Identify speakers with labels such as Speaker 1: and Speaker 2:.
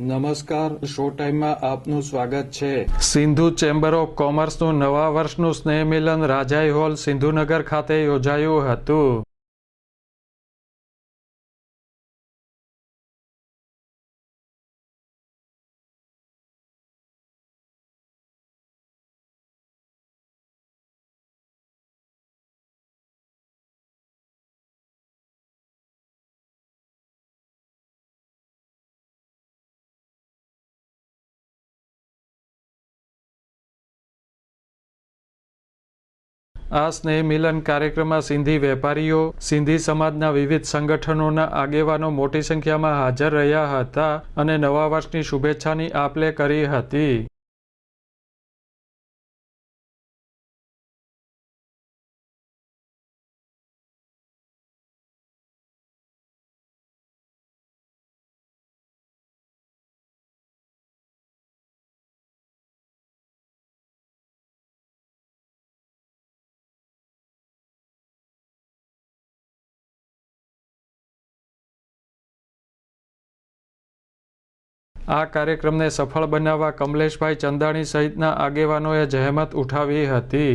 Speaker 1: નમસ્કાર, શો ટાઈમમાં આપનું સ્વાગત છે.
Speaker 2: સિંધુ ચેમ્બર ઓફ કોમર્સનું નવા વર્ષનું સ્નેહ મિલન રાજાઈ હોલ સિંધુનગર ખાતે યોજાયું હતું. આ સ્નેહ મિલન કાર્યક્રમમાં સિંધી વેપારીઓ, સિંધી સમાજના વિવિધ સંગઠનોના આગેવાનો મોટી સંખ્યામાં હાજર રહ્યા હતા અને નવા વર્ષની શુભેચ્છાની આપલે કરી હતી. આ કાર્યક્રમને સફળ બનાવવા કમલેશભાઈ ચંદાણી સહિતના આગેવાનોએ જહેમત ઉઠાવી હતી.